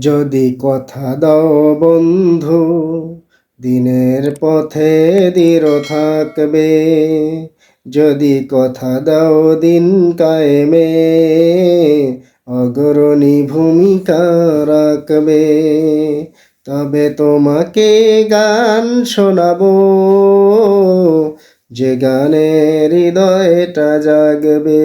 যদি কথা দাও বন্ধু, দিনের পথে দৃঢ় থাকবে। যদি কথা দাও দিন কায়েমে, অগ্রণী ভূমিকা রাখবে। তবে তোমাকে গান শোনাবো, যে গানে হৃদয়টা জাগবে।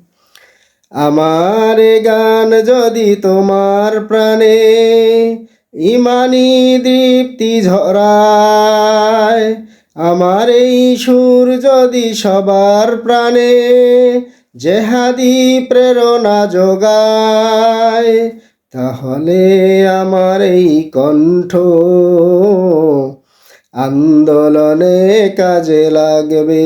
আমার গান যদি তোমার প্রাণে ইমানি দীপ্তি ঝরায়, আমার এই সুর যদি সবার প্রাণে জেহাদি প্রেরণা যোগায়, তাহলে আমার এই কণ্ঠ আন্দোলনে কাজে লাগবে।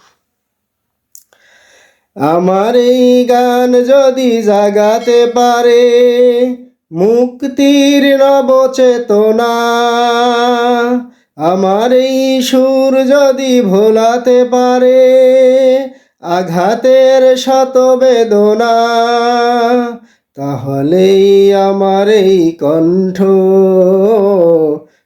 আমার এই গান যদি জাগাতে পারে, মুক্তির নব চেতনা আমার এই সুর যদি ভোলাতে পারে, আঘাতের শত বেদনা তাহলেই আমার এই কণ্ঠ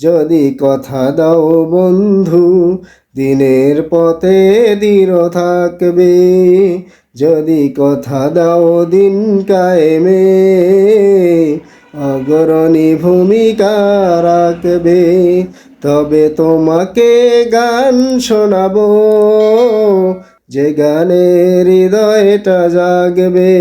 যদি কথা দাও বন্ধু, দিনের পথে দৃঢ় থাকবে। যদি কথা দাও দিন কায়েমে, অগ্রণী ভূমিকা রাখবে। তবে তোমাকে গান শোনাবো, যে গানের হৃদয়টা জাগবে।